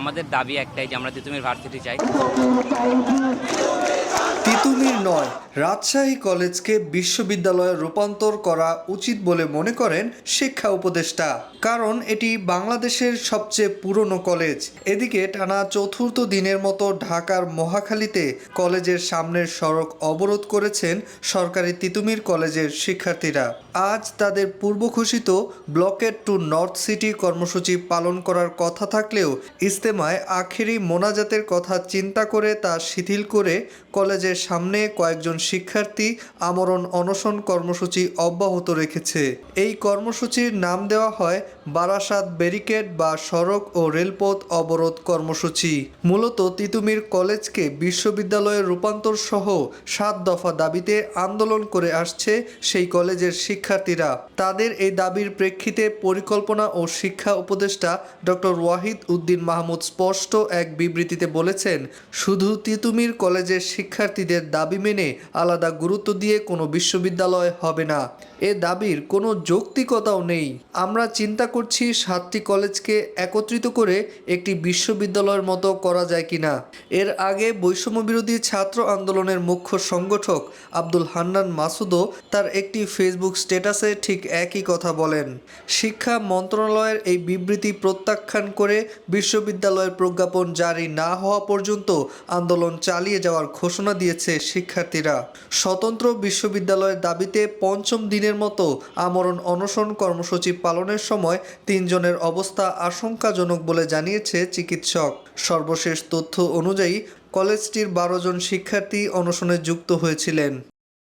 আমাদের দাবি একটাই যে আমরা তিতুমির ভার্সিটি চাই। তিতুমির নয়, রাজশাহী কলেজকে বিশ্ববিদ্যালয়ে রূপান্তর করা উচিত বলে মনে করেন শিক্ষা উপদেষ্টা। কারণ এটি বাংলাদেশের সবচেয়ে পুরনো কলেজ। এদিকে টানা চতুর্থ দিনের মতো ঢাকার মহাখালীতে কলেজের সামনের সড়ক অবরোধ করেছেন সরকারি তিতুমির কলেজের শিক্ষার্থীরা। আজ তাদের পূর্ব ঘোষিত ব্লকেট টু নর্থ সিটি কর্মসূচি পালন করার কথা থাকলেও ইস্তেমায় আখেরি মোনাজাতের কথা চিন্তা করে তা শিথিল করে কলেজের সামনে কয়েকজন শিক্ষার্থী আমরণ অনশন কর্মসূচি অব্যাহত রেখেছে। এই কর্মসূচির নাম দেওয়া হয় বারাসাত ব্যারিকেড বা সড়ক ও রেলপথ অবরোধ কর্মসূচি। মূলত তিতুমির কলেজকে বিশ্ববিদ্যালয়ে রূপান্তর সহ সাত দফা দাবিতে আন্দোলন করে আসছে সেই কলেজের শিক্ষার্থীরা। তাদের এই দাবির প্রেক্ষিতে পরিকল্পনা ও শিক্ষা উপদেষ্টা ডক্টর ওয়াহিদ উদ্দিন মাহমুদ স্পষ্ট এক বিবৃতিতে বলেছেন, শুধু তিতুমির কলেজের শিক্ষার্থীদের দাবি মেনে আলাদা গুরুত্ব দিয়ে কোনো বিশ্ববিদ্যালয় হবে না। এ দাবির কোনো যৌক্তিকতাও নেই। আমরা চিন্তা করছি সাতটি কলেজকে একত্রিত করে একটি বিশ্ববিদ্যালয়ের মতো করা যায় কিনা। এর আগে বৈষম্য বিরোধী ছাত্র আন্দোলনের মুখ্য সংগঠক আব্দুল হান্নান মাসুদও তার একটি ফেসবুক স্ট্যাটাসে ঠিক একই কথা বলেন। শিক্ষা মন্ত্রণালয়ের এই বিবৃতি প্রত্যাখ্যান করে বিশ্ববিদ্যালয়ের প্রজ্ঞাপন জারি না হওয়া পর্যন্ত আন্দোলন চালিয়ে যাওয়ার ঘোষণা দিয়েছে শিক্ষার্থীরা। স্বতন্ত্র বিশ্ববিদ্যালয়ের দাবিতে পঞ্চম দিনের মতো আমরণ অনশন কর্মসূচি পালনের সময় তিনজনের অবস্থা আশঙ্কাজনক বলে জানিয়েছে চিকিৎসক। সর্বশেষ তথ্য অনুযায়ী কলেজটির বারো জন শিক্ষার্থী অনশনে যুক্ত হয়েছিলেন।